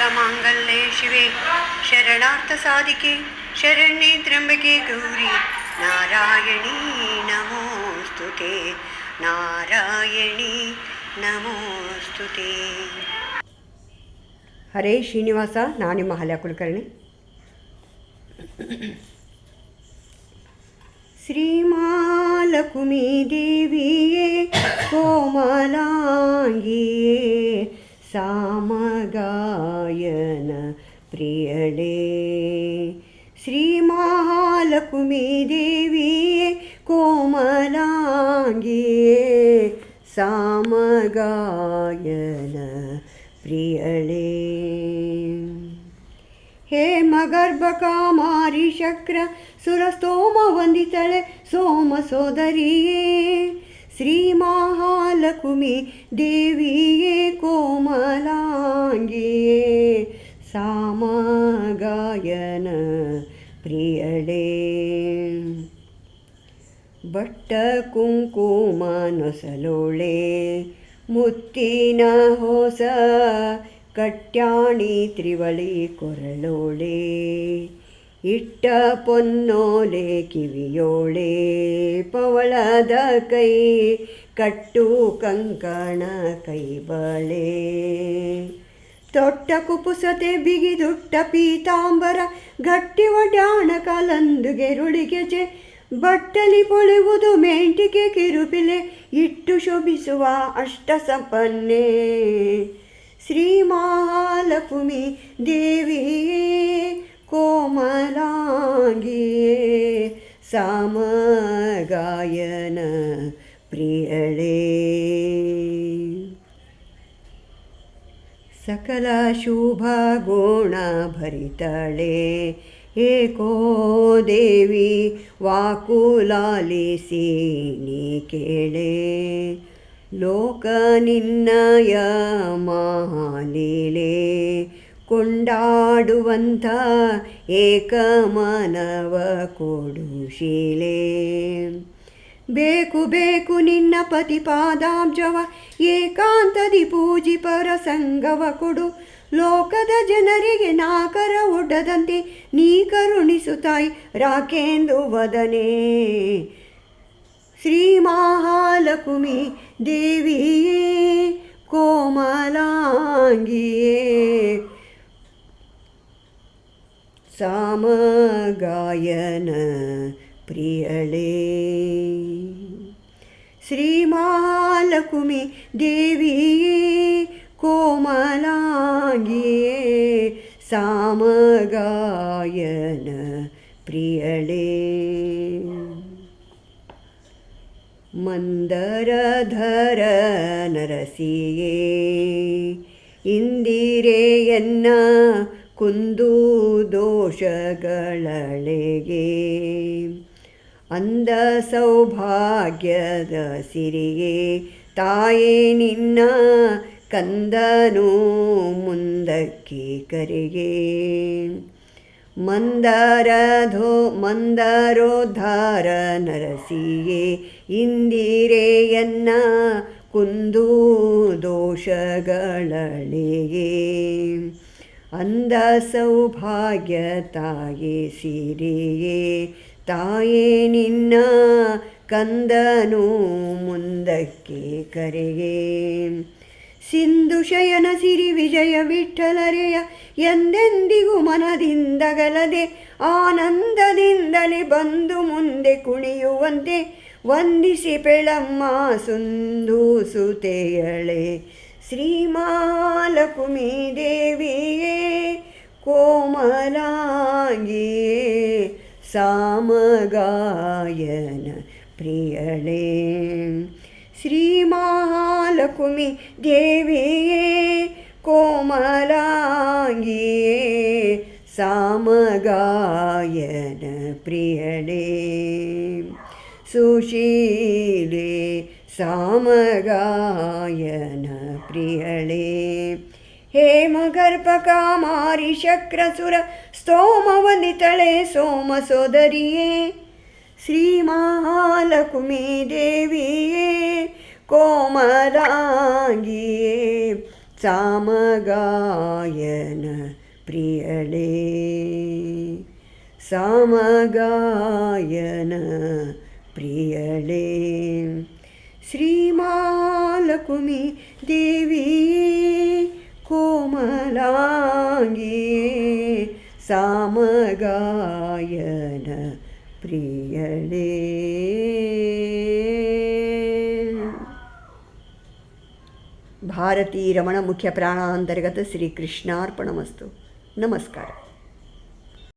सर्वमङ्गलमाङ्गल्ये शिवे शरणार्थसाधिके शरण्ये त्र्यम्बके गौरी नारायणी नमोऽस्तु ते नारायणी ನಮೋಸ್ತು ಹರೇ ಶ್ರೀನಿವಾಸ ನಾನು ನಿಮ್ಮ ಹಲ್ಯ ಕುಲಕರ್ಣಿ ಶ್ರೀಮಾಲಕುಮಿ ದೇವಿಯೇ ಕೋಮಲಾಂಗಿಯೇ ಪ್ರಿಯಳೇ ಶ್ರೀ ಮಹಾಲಕ್ಷ್ಮಿ ದೇವಿ ಕೋಮಲಾಂಗಿಯೇ ಸಾಮಗಾಯನ ಪ್ರಿಯಳೇ. ಹೇ ಮಗರ್ಭ ಕಾಮಾರಿ ಶಕ್ರ ಸುರಸ್ತೋಮ ವಂದಿತಳೆ ಸೋಮ ಸೋದರಿಯೇ ಶ್ರೀ ಮಹಾಲಕುಮಿ ದೇವಿಯೇ ಕೋಮಲಾಂಗಿಯೇ ಸಾಮಗಾಯನ ಪ್ರಿಯಳೇ. ಬಟ್ಟ ಕುಂಕುಮ ನೊಸಲೋಳೆ, ಮುತ್ತಿನ ಹೊಸ ಕಟ್ಯಾಣಿ ತ್ರಿವಳಿ ಕೊರಳೋಳೆ. ಇಟ್ಟ ಪೊನ್ನೋಲೆ ಕಿವಿಯೋಳೆ ಪವಳದ ಕೈ, ಕಟ್ಟು ಕಂಕಣ ಕೈ ಕೈಬಳೆ ತೊಟ್ಟ ಕುಪುಸತೆ ಬಿಗಿದುಟ್ಟ ಪೀತಾಂಬರ, ಗಟ್ಟಿ ಒಡ್ಯಾಣ ಕಲಂದುಗೆರುಳಿಗೆಜೆ ಬಟ್ಟಲಿ ಪೊಳೆವುದು ಮೆಂಟಿಗೆ ಕಿರುಪಿಲೆ ಇಟ್ಟು ಶೋಭಿಸುವ ಅಷ್ಟ ಸಂಪನ್ನೆ. ಶ್ರೀ ಮಹಾಲಕ್ಷ್ಮಿ ದೇವಿಯೇ ಕೋಮಲಾಂಗಿಯೇ ಸಾಮಗಾಯನ ಪ್ರಿಯಳೇ. ಸಕಲ ಶುಭ ಗುಣ ಭರಿತಳೆ. ಏಕೋ ದೇವಿ ವಾಕುಲಾಲಿಸಿ ನೀ ಏಕಮಾನವ ಕೊಡು ಶೀಲೆ. ಕೊಂಡಾಡುವಂಥ ಬೇಕು ಬೇಕು ನಿನ್ನ ಪತಿ ಪಾದಾಬ್ಜವ ಏಕಾಂತದಿ ಪೂಜಿ ಪರ ಸಂಗವ ಕೊಡು. ಲೋಕದ ಜನರಿಗೆ ನಾಕರ ಒಡ್ಡದಂತೆ ನೀ ಕರುಣಿಸುತ್ತಾಯಿ ರಾಕೇಂದು ವದನೆ. ಶ್ರೀ ಮಹಾಲಕ್ಷ್ಮಿ ದೇವಿಯೇ, ಕೋಮಲಾಂಗಿಯೇ ಸಾಮಗಾಯನ ಪ್ರಿಯಳೇ ಶ್ರೀ ಮಹಾಲಕ್ಷ್ಮಿ ದೇವಿಯೇ ಕೋಮಲಾಂಗಿಯೇ ಸಾಮಗಾಯನ ಪ್ರಿಯಳೇ ಮಂದರಧರ ನರಸಿಯೇ ಇಂದಿರೆಯನ್ನ ಕುಂದು ದೋಷಗಳಳೆಗೆ. ಅಂದ ಸೌಭಾಗ್ಯದ ಸಿರಿಗೆ ತಾಯೇ ನಿನ್ನ ಕಂದನು ಮುಂದಕ್ಕೆ ಕರೆಗೆ. ಮಂದರಧೋ ಮಂದರೋದ್ಧಾರ ನರಸಿಯೇ ಇಂದಿರೆಯನ್ನ ಕುಂದು ದೋಷಗಳಳೆಗೆ. ಅಂದ ಸೌಭಾಗ್ಯ ತಾಯೇ ಸಿರಿಯೇ, ತಾಯೇ ನಿನ್ನ ಕಂದನು ಮುಂದಕ್ಕೆ ಕರೆಯೇ. ಸಿಂಧು ಶಯನ ಸಿರಿ ವಿಜಯ ವಿಠಲರೆಯ ಎಂದೆಂದಿಗೂ ಮನದಿಂದಗಲದೆ ಆನಂದದಿಂದಲೇ ಬಂದು ಮುಂದೆ ಕುಣಿಯುವಂತೆ, ವಂದಿಸಿ ಪೆಳಮ್ಮ ಸುಂದು ಸುತೆಯಳೆ ಶ್ರೀ ಮಹಾಲಕ್ಷ್ಮಿ ದೇವಿಯೇ ಕೋಮಲಾಂಗಿಯೇ ಸಾಮಗಾಯನ ಪ್ರಿಯಳೇ ಶ್ರೀ ಮಹಾಲಕ್ಷ್ಮಿ ದೇವಿಯೇ ಕೋಮಲಾಂಗಿಯೇ ಸಾಮಗಾಯನ ಪ್ರಿಯಳೇ प्रियळे ಸಾಮಗಾಯನ ಪ್ರಿಯಳೇ. स्तोमवनितळे ಕಾಮಾರಿ ಶಕ್ರಸುರ ಸ್ತೋಮ ವಂದಿತಳೆ ಸೋಮ ಸೋದರಿಯೇ. ಶ್ರೀ ಮಹಾಲಕ್ಷ್ಮಿ ಶ್ರೀಮಾಲಕುಮಿ ದೇವಿ ಕೋಮಲಾಂಗಿ ಸಾಮಗಾಯನ ಪ್ರಿಯಳೇ. ಭಾರತೀ ರಮಣ ಮುಖ್ಯ ಪ್ರಾಣಾಂತರ್ಗತ ಶ್ರೀಕೃಷ್ಣಾರ್ಪಣಮಸ್ತು. ನಮಸ್ಕಾರ.